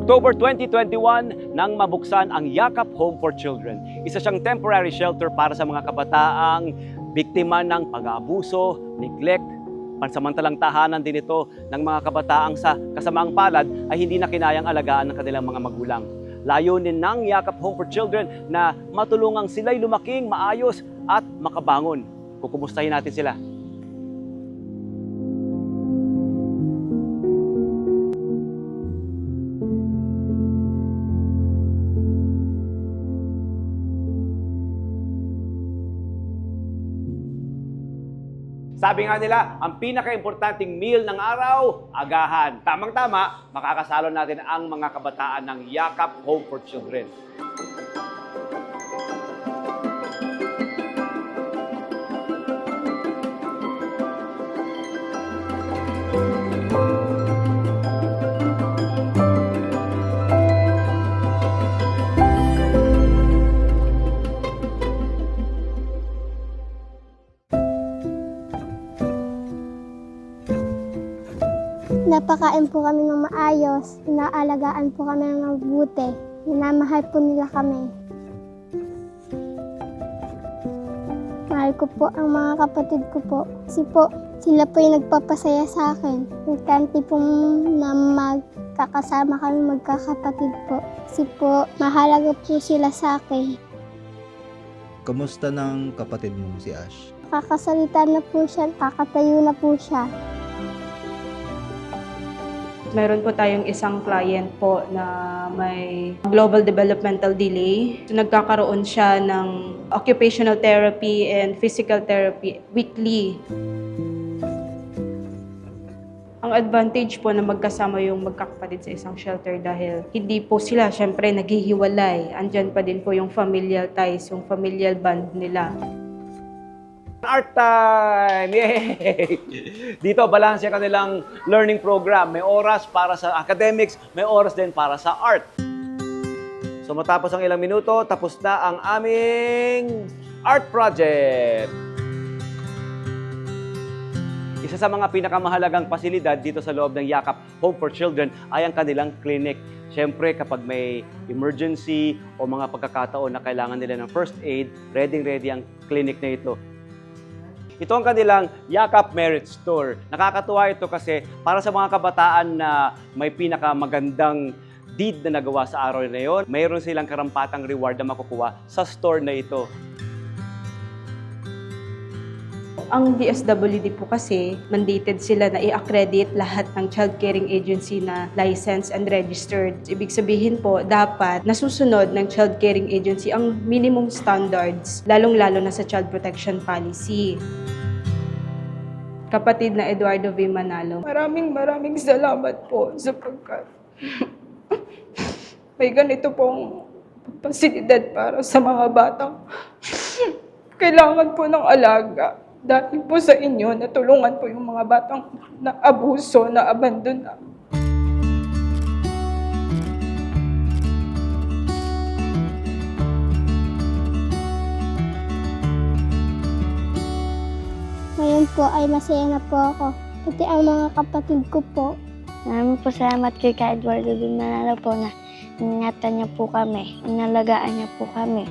October 2021 nang mabuksan ang Yakap Home for Children. Isa siyang temporary shelter para sa mga kabataang biktima ng pag-aabuso, neglect, pansamantalang tahanan din ito ng mga kabataang sa kasamaang palad ay hindi na kinayang alagaan ng kanilang mga magulang. Layunin ng Yakap Home for Children na matulungang sila'y lumaking maayos at makabangon. Kukumustahin natin sila. Sabi nga nila, ang pinaka-importanting meal ng araw, agahan. Tamang-tama, makakasalo natin ang mga kabataan ng Yakap Home for Children. Napakain po kami ng maayos, inaalagaan po kami ng mabuti, minamahal po nila kami. Mahal ko po ang mga kapatid ko po. Kasi po, sila po yung nagpapasaya sa akin. Nagkanti po na magkakasama kami magkakapatid po. Kasi po, mahalaga po sila sa akin. Kamusta ng kapatid mo si Ash? Kakasalita na po siya, kakatayo na po siya. Meron po tayong isang client po na may global developmental delay. So, nagkakaroon siya ng occupational therapy and physical therapy weekly. Ang advantage po na magkasama yung magkakapatid sa isang shelter dahil hindi po sila syempre naghihiwalay. Andyan pa din po yung familial ties, yung familial bond nila. Art time! Yay! Dito, balance yung kanilang learning program. May oras para sa academics, may oras din para sa art. So matapos ang ilang minuto, tapos na ang aming art project. Isa sa mga pinakamahalagang pasilidad dito sa loob ng Yakap Home for Children ay ang kanilang clinic. Siyempre, kapag may emergency o mga pagkakataon na kailangan nila ng first aid, ready-ready ang clinic na ito. Ito ang kanilang Yakap Merit Store. Nakakatuwa ito kasi para sa mga kabataan na may pinakamagandang deed na nagawa sa araw na yon, mayroon silang karampatang reward na makukuha sa store na ito. Ang DSWD po kasi, mandated sila na i-accredit lahat ng child caring agency na licensed and registered. Ibig sabihin po, dapat nasusunod ng child caring agency ang minimum standards, lalong-lalo na sa child protection policy. Kapatid na Eduardo V. Manalo. Maraming maraming salamat po sapagkat may ganito pong pasilidad para sa mga batang kailangan po ng alaga. Dahil po sa inyo, natulungan po yung mga batang na abuso, na abandon na. Ngayon po ay masaya na po ako. Pati ang mga kapatid ko po. Maraming po salamat kay Ka Eduardo Manalo po na ingatan niya po kami, inalagaan niya po kami.